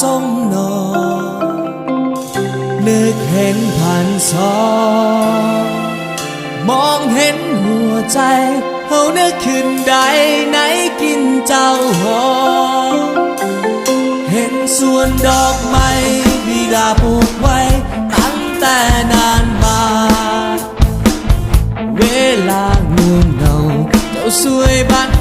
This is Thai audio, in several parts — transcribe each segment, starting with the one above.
สมนอ นึกเห็นผ่านซอมองเห็นหัวใจเฮานึกขึ้นใดไหนกินเจ้าหอ เห็นส่วนดอกไม้บิดาปลูกไว้ตั้งแต่นานมา เวลาง่เงาเจ้าสวยบ้าน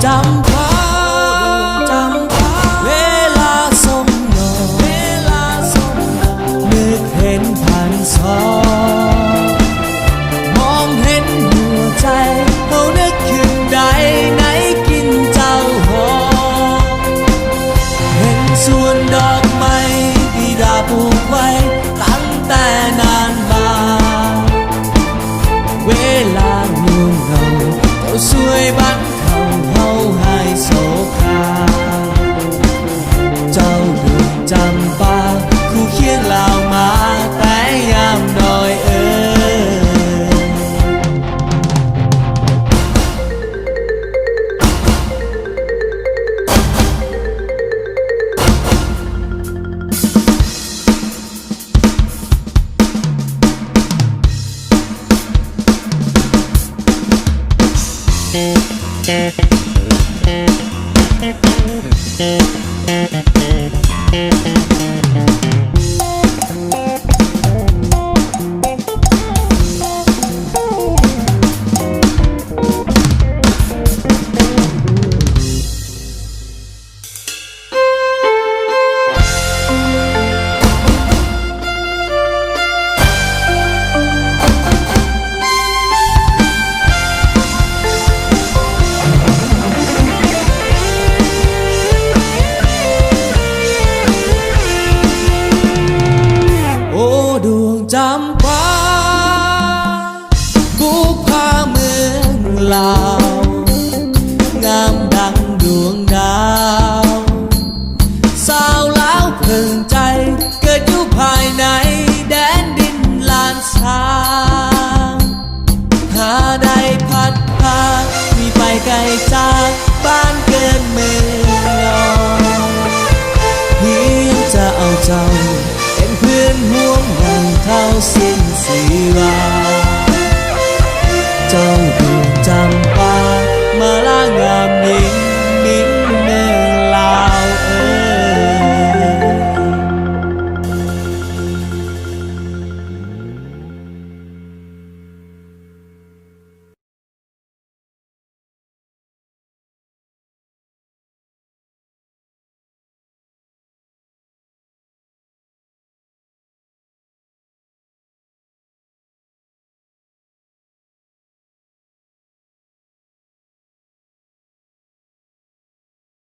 dumb. Thank you. ลาว งามดังดวงดาว สาวล้วเพิ่งใจ เกิดอยู่ภายในแดนดินลานชาหาได้พัดพามีไปไกลจากบ้านเกินเมืองนอนพี่จะเอาเจ้า เป็นเพื่อนห่วงงานเท่าสิ้นสีวา